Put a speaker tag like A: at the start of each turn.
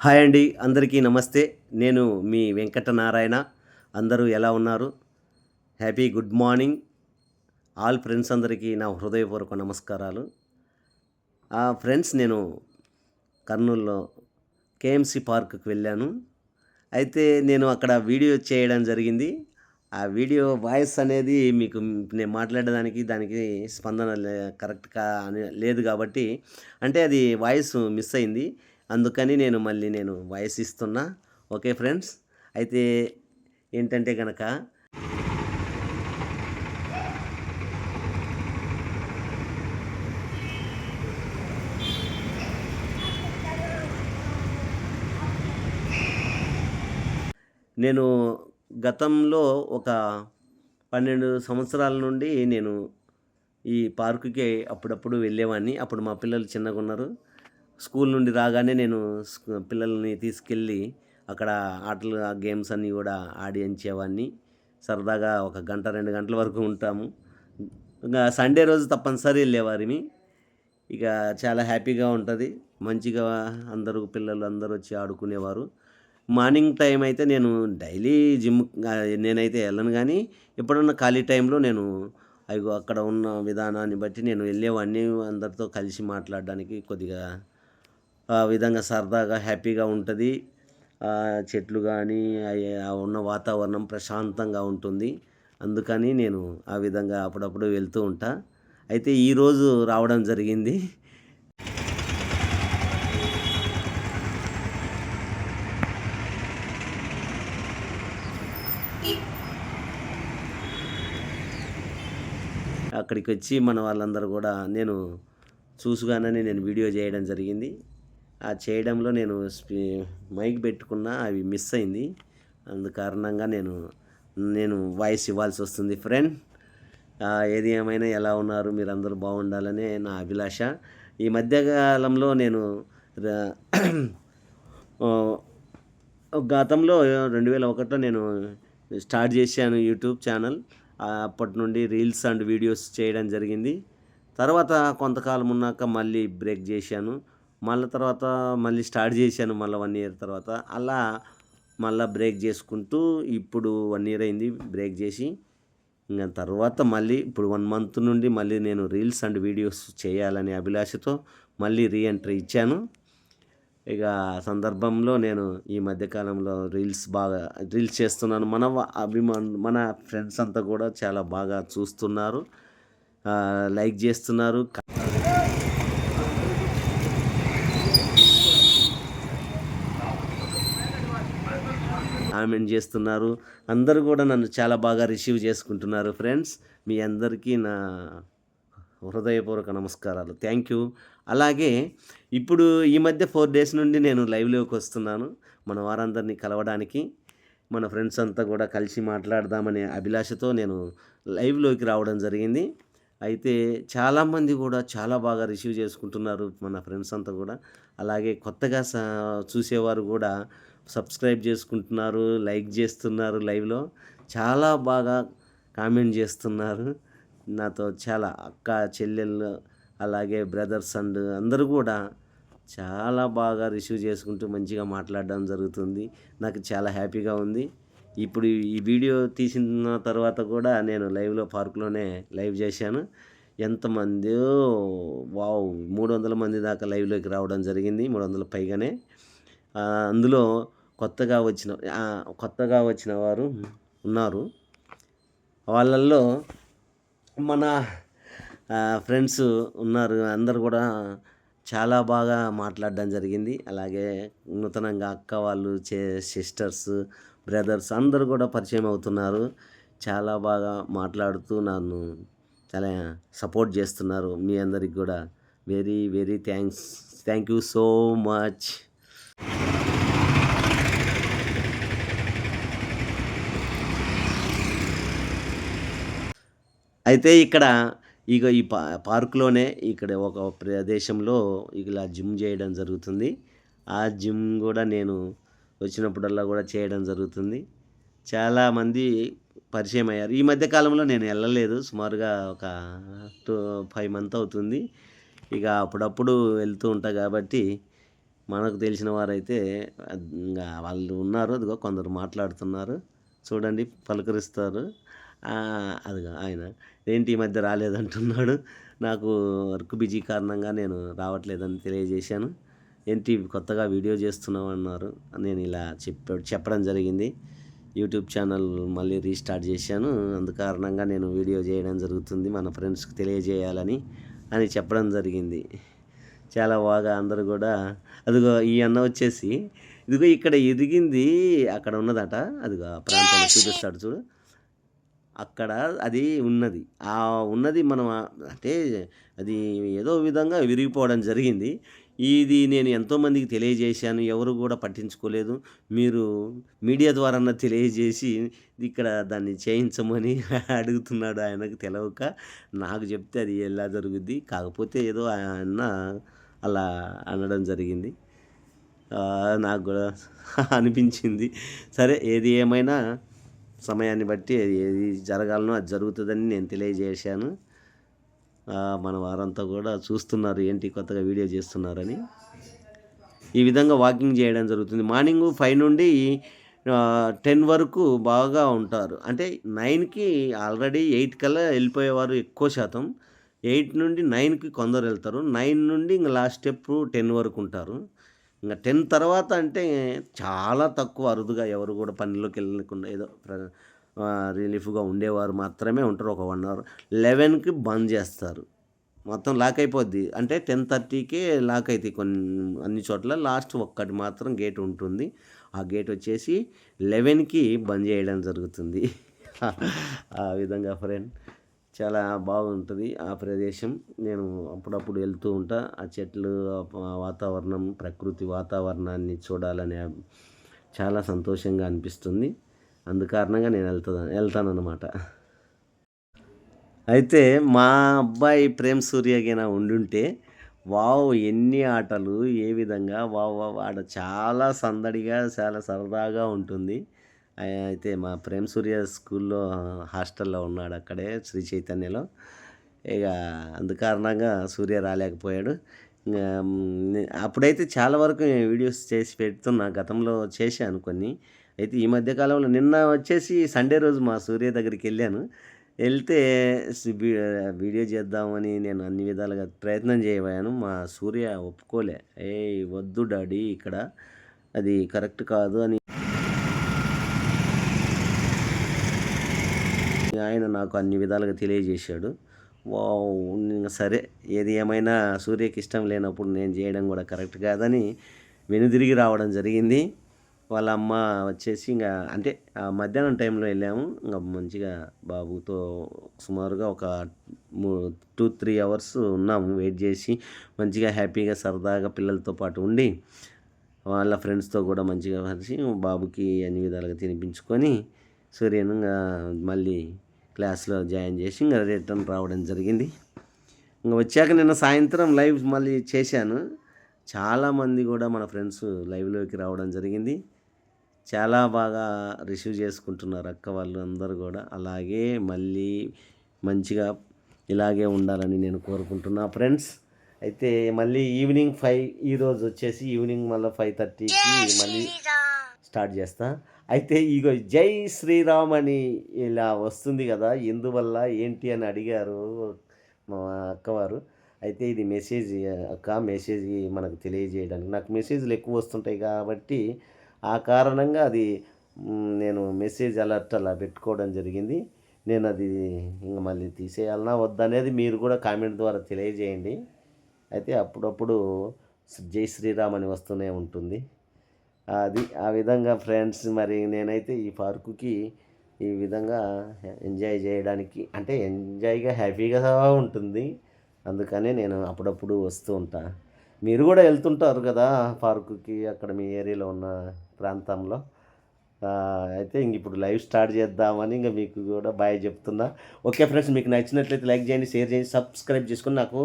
A: Hi అండి అందరికీ నమస్తే. నేను మీ వెంకట నారాయణ అందరూ ఎలా ఉన్నారు? Happy good morning. All friends అందరికీ నా హృదయపూర్వక నమస్కారాలు. ఆ ఫ్రెండ్స్ నేను కర్నూలులో కేఎంసి పార్క్కి వెళ్ళాను. అయితే నేను అక్కడ వీడియో చేయడం జరిగింది. ఆ వీడియో వాయిస్ అనేది మీకు నేను మాట్లాడడానికి దానికి స్పందన లే- కరెక్ట్గా అని లేదు కాబట్టి అంటే అది వాయిస్ మిస్ అయింది. అందుకని నేను మళ్ళీ నేను వాయిస్ ఇస్తున్నా. ఓకే ఫ్రెండ్స్ అయితే ఏంటంటే కనుక నేను గతంలో ఒక పన్నెండు సంవత్సరాల నుండి నేను ఈ పార్కుకి అప్పుడప్పుడు వెళ్ళేవాడిని అప్పుడు మా పిల్లలు చిన్నగా ఉన్నారు స్కూల్ నుండి రాగానే నేను పిల్లల్ని తీసుకెళ్ళి అక్కడ ఆటలు గేమ్స్ అన్నీ కూడా ఆడించేవాడిని సరదాగా ఒక గంట రెండు గంటల వరకు ఉంటాము. ఇంకా సండే రోజు తప్పనిసరి వెళ్ళేవారిని ఇక చాలా హ్యాపీగా ఉంటుంది. మంచిగా అందరూ పిల్లలు అందరూ వచ్చి ఆడుకునేవారు. మార్నింగ్ టైం అయితే నేను డైలీ జిమ్ నేనైతే వెళ్ళను కానీ ఎప్పుడన్నా ఖాళీ టైంలో నేను అయ్యో అక్కడ ఉన్న విధానాన్ని బట్టి నేను వెళ్ళేవాడిని. అందరితో కలిసి మాట్లాడడానికి కొద్దిగా విధంగా సరదాగా హ్యాపీగా ఉంటుంది. చెట్లు కానీ ఉన్న వాతావరణం ప్రశాంతంగా ఉంటుంది. అందుకని నేను ఆ విధంగా అప్పుడప్పుడు వెళ్తూ ఉంటా. అయితే ఈరోజు రావడం జరిగింది. అక్కడికి వచ్చి మన వాళ్ళందరూ కూడా నేను చూసుగానే నేను వీడియో చేయడం జరిగింది. ఆ చేయడంలో నేను స్పీ- మైక్ పెట్టుకున్నా అవి మిస్ అయింది. అందు కారణంగా నేను నేను వాయిస్ ఇవ్వాల్సి వస్తుంది ఫ్రెండ్. ఏది ఏమైనా ఎలా ఉన్నారు మీరందరూ బాగుండాలనే నా అభిలాష. ఈ మధ్యకాలంలో నేను గతంలో రెండు వేల ఒకటిలో నేను స్టార్ట్ చేశాను యూట్యూబ్ ఛానల్. అప్పటి నుండి రీల్స్ అండ్ వీడియోస్ చేయడం జరిగింది. తర్వాత కొంతకాలం ఉన్నాక మళ్ళీ బ్రేక్ చేశాను. మళ్ళీ తర్వాత మళ్ళీ స్టార్ట్ చేశాను మళ్ళీ వన్ ఇయర్ తర్వాత. అలా మళ్ళీ బ్రేక్ చేసుకుంటూ ఇప్పుడు వన్ ఇయర్ అయింది బ్రేక్ చేసి. ఇంకా తర్వాత మళ్ళీ ఇప్పుడు వన్ మంత్ నుండి మళ్ళీ నేను రీల్స్ అండ్ వీడియోస్ చేయాలనే అభిలాషతో మళ్ళీ రీఎంట్రీ ఇచ్చాను. ఇక ఆ సందర్భంలో నేను ఈ మధ్యకాలంలో రీల్స్ బాగా రీల్స్ చేస్తున్నాను. మన అభిమాన్ మన ఫ్రెండ్స్ అంతా కూడా చాలా బాగా చూస్తున్నారు. లైక్ చేస్తున్నారు. కామెంట్ చేస్తున్నారు. అందరూ కూడా నన్ను చాలా బాగా రిసీవ్ చేసుకుంటున్నారు ఫ్రెండ్స్. మీ అందరికీ నా హృదయపూర్వక నమస్కారాలు. Thank you. అలాగే ఇప్పుడు ఈ మధ్య ఫోర్ డేస్ నుండి నేను లైవ్లోకి వస్తున్నాను. మన వారందరినీ కలవడానికి మన ఫ్రెండ్స్ అంతా కూడా కలిసి మాట్లాడదామనే అభిలాషతో నేను లైవ్లోకి రావడం జరిగింది. అయితే చాలామంది కూడా చాలా బాగా రిసీవ్ చేసుకుంటున్నారు మన ఫ్రెండ్స్ అంతా కూడా. అలాగే కొత్తగా స చూసేవారు కూడా సబ్స్క్రైబ్ చేసుకుంటున్నారు లైక్ చేస్తున్నారు లైవ్లో. చాలా బాగా కామెంట్ చేస్తున్నారు. నాతో చాలా అక్క చెల్లెళ్ళు అలాగే బ్రదర్స్ అండ్ అందరూ కూడా చాలా బాగా రిసీవ్ చేసుకుంటూ మంచిగా మాట్లాడడం జరుగుతుంది. నాకు చాలా హ్యాపీగా ఉంది. ఇప్పుడు ఈ వీడియో తీసిన తర్వాత కూడా నేను లైవ్లో పార్కులోనే లైవ్ చేశాను. ఎంతమంది వావ్ మూడు వందల మంది దాకా లైవ్లోకి రావడం జరిగింది మూడు వందల పైగానే. అందులో కొత్తగా వచ్చిన కొత్తగా వచ్చిన వారు ఉన్నారు. వాళ్ళల్లో మన ఫ్రెండ్స్ ఉన్నారు. అందరు కూడా చాలా బాగా మాట్లాడడం జరిగింది. అలాగే నూతనంగా అక్క వాళ్ళు చే సిస్టర్స్ బ్రదర్స్ అందరూ కూడా పరిచయం అవుతున్నారు. చాలా బాగా మాట్లాడుతూ నన్ను చాలా సపోర్ట్ చేస్తున్నారు. మీ అందరికి కూడా very very thanks. Thank you so much. అయితే ఇక్కడ ఇక ఈ పా పార్కులోనే ఇక్కడ ఒక ప్రదేశంలో ఇలా జిమ్ చేయడం జరుగుతుంది. ఆ జిమ్ కూడా నేను వచ్చినప్పుడల్లా కూడా చేయడం జరుగుతుంది. చాలామంది పరిచయం అయ్యారు. ఈ మధ్య కాలంలో నేను వెళ్ళలేదు. సుమారుగా ఒక టూ ఫైవ్ మంత్ అవుతుంది. ఇక అప్పుడప్పుడు వెళ్తూ ఉంటా కాబట్టి మనకు తెలిసిన వారైతే ఇంకా వాళ్ళు ఉన్నారు. అదిగో కొందరు మాట్లాడుతున్నారు. చూడండి పలకరిస్తారు. అదిగో ఆయన. ఏంటి ఈ మధ్య రాలేదంటున్నాడు. నాకు వర్క్ బిజీ కారణంగా నేను రావట్లేదని తెలియజేశాను. ఏంటి కొత్తగా వీడియో చేస్తున్నావు అన్నారు నేను ఇలా చెప్ప చెప్పడం జరిగింది. యూట్యూబ్ ఛానల్ మళ్ళీ రీస్టార్ట్ చేశాను. అందు కారణంగా నేను వీడియో చేయడం జరుగుతుంది. మన ఫ్రెండ్స్కి తెలియజేయాలని అని చెప్పడం జరిగింది. చాలా బాగా అందరూ కూడా అదిగో ఈ అన్న వచ్చేసి ఇదిగో ఇక్కడ ఎదిగింది అక్కడ ఉన్నదట. అదిగో ప్రాంతంలో చూపిస్తాడు చూడు. అక్కడ అది ఉన్నది. ఆ ఉన్నది మనం అంటే అది ఏదో విధంగా విరిగిపోవడం జరిగింది. ఇది నేను ఎంతోమందికి తెలియజేశాను. ఎవరు కూడా పట్టించుకోలేదు. మీరు మీడియా ద్వారా తెలియజేసి ఇక్కడ దాన్ని చేయించమని అడుగుతున్నాడు ఆయనకు తెలవక నాకు చెప్తే అది ఎలా జరుగుద్ది? కాకపోతే ఏదో ఆయన అలా అనడం జరిగింది. నాకు కూడా అనిపించింది. సరే ఏది ఏమైనా సమయాన్ని బట్టి ఏది జరగాలనో అది జరుగుతుందని నేను తెలియజేశాను. మన వారంతా కూడా చూస్తున్నారు ఏంటి కొత్తగా వీడియో చేస్తున్నారని. ఈ విధంగా వాకింగ్ చేయడం జరుగుతుంది. మార్నింగ్ ఫైవ్ నుండి టెన్ వరకు బాగా ఉంటారు. అంటే నైన్కి ఆల్రెడీ ఎయిట్ కల్లా వెళ్ళిపోయేవారు ఎక్కువ శాతం. ఎయిట్ నుండి నైన్కి కొందరు వెళ్తారు. నైన్ నుండి ఇంకా లాస్ట్ స్టెప్ టెన్ వరకు ఉంటారు. ఇంకా టెన్ తర్వాత అంటే చాలా తక్కువ అరుదుగా ఎవరు కూడా పనిలోకి వెళ్ళకుండా ఏదో ప్ర- రిలీఫ్గా ఉండేవారు మాత్రమే ఉంటారు ఒక వన్ అవర్. లెవెన్కి బంద్ చేస్తారు. మొత్తం లాక్ అయిపోద్ది. అంటే టెన్ థర్టీకే లాక్ అవుతాయి కొన్ని అన్ని చోట్ల. లాస్ట్ ఒక్కటి మాత్రం గేట్ ఉంటుంది. ఆ గేట్ వచ్చేసి లెవెన్కి బంద్ చేయడం జరుగుతుంది. ఆ విధంగా ఫ్రెండ్. చాలా బాగుంటుంది ఆ ప్రదేశం. నేను అప్పుడప్పుడు వెళ్తూ ఉంటా. ఆ చెట్లు వాతావరణం ప్రకృతి వాతావరణాన్ని చూడాలనే చాలా సంతోషంగా అనిపిస్తుంది. అందుకారణంగా నేను నేను వెళ్తా వెళ్తానన్నమాట. అయితే మా అబ్బాయి ప్రేమ్ సూర్యగైనా ఉండుంటే వావ్ ఎన్ని ఆటలు ఏ విధంగా వావ్ వావ్ ఆడ చాలా సందడిగా చాలా సరదాగా ఉంటుంది. అయితే మా ప్రేమ్ సూర్య స్కూల్లో హాస్టల్లో ఉన్నాడు అక్కడే శ్రీ చైతన్యలో. ఇక అందుకారణంగా సూర్య రాలేకపోయాడు. ఇంకా, అప్పుడైతే చాలా వరకు వీడియోస్ చేసి పెడుతున్నా గతంలో చేశాను కొన్ని. అయితే ఈ మధ్య కాలంలో నిన్న వచ్చేసి సండే రోజు మా సూర్య దగ్గరికి వెళ్ళాను. వెళ్తే వీడియో చేద్దామని నేను అన్ని విధాలుగా ప్రయత్నం చేయబోయాను. మా సూర్య ఒప్పుకోలే. ఏ వద్దు డాడీ ఇక్కడ అది కరెక్ట్ కాదు అని ఆయన నాకు అన్ని విధాలుగా తెలియజేశాడు. వావ్ సరే ఏది ఏమైనా సూర్యకి ఇష్టం లేనప్పుడు నేను చేయడం కూడా కరెక్ట్ కాదని వెనుదిరిగి రావడం జరిగింది. వాళ్ళ అమ్మ వచ్చేసి ఇంకా అంటే ఆ మధ్యాహ్నం టైంలో వెళ్ళాము. ఇంకా మంచిగా బాబుతో సుమారుగా ఒక టూ త్రీ అవర్స్ ఉన్నాము. వెయిట్ చేసి మంచిగా హ్యాపీగా సరదాగా పిల్లలతో పాటు ఉండి వాళ్ళ ఫ్రెండ్స్తో కూడా మంచిగా కలిసి బాబుకి అన్ని విధాలుగా తినిపించుకొని సూర్యను మళ్ళీ క్లాస్లో జాయిన్ చేసి ఇంకా రిటర్న్ రావడం జరిగింది. ఇంకా వచ్చాక నిన్న సాయంత్రం లైవ్ మళ్ళీ చేశాను. చాలామంది కూడా మన ఫ్రెండ్స్ లైవ్లోకి రావడం జరిగింది. చాలా బాగా రిసీవ్ చేసుకుంటున్నారు అక్క వాళ్ళు అందరూ కూడా. అలాగే మళ్ళీ మంచిగా ఇలాగే ఉండాలని నేను కోరుకుంటున్నా ఫ్రెండ్స్. అయితే మళ్ళీ ఈవినింగ్ ఫైవ్ ఈరోజు వచ్చేసి ఈవినింగ్ మళ్ళీ ఫైవ్ థర్టీకి మళ్ళీ స్టార్ట్ చేస్తా. అయితే ఇగో జై శ్రీరామ్ అని ఇలా వస్తుంది కదా ఎందువల్ల ఏంటి అని అడిగారు మా అక్కవారు. అయితే ఇది మెసేజ్ అక్క మెసేజ్ మనకు తెలియజేయడానికి. నాకు మెసేజ్లు ఎక్కువ వస్తుంటాయి కాబట్టి ఆ కారణంగా అది నేను మెసేజ్ అలర్ట్ అలా పెట్టుకోవడం జరిగింది. నేను అది ఇంకా మళ్ళీ తీసేయాలన్నా వద్దనేది మీరు కూడా కామెంట్ ద్వారా తెలియజేయండి. అయితే అప్పుడప్పుడు జై శ్రీరామ్ అని వస్తూనే ఉంటుంది. అది ఆ విధంగా ఫ్రెండ్స్ మరి నేనైతే ఈ పార్కుకి ఈ విధంగా ఎంజాయ్ చేయడానికి అంటే ఎంజాయ్గా హ్యాపీగా ఉంటుంది. అందుకనే నేను అప్పుడప్పుడు వస్తూ ఉంటా. మీరు కూడా వెళ్తుంటారు కదా పార్కుకి అక్కడ మీ ఏరియాలో ఉన్న ప్రాంతంలో? అయితే ఇంక ఇప్పుడు లైవ్ స్టార్ట్ చేద్దామని ఇంకా మీకు కూడా బాయ్ చెప్తున్నా. ఓకే ఫ్రెండ్స్ మీకు నచ్చినట్లయితే లైక్ చేయండి షేర్ చేయండి సబ్స్క్రైబ్ చేసుకొని నాకు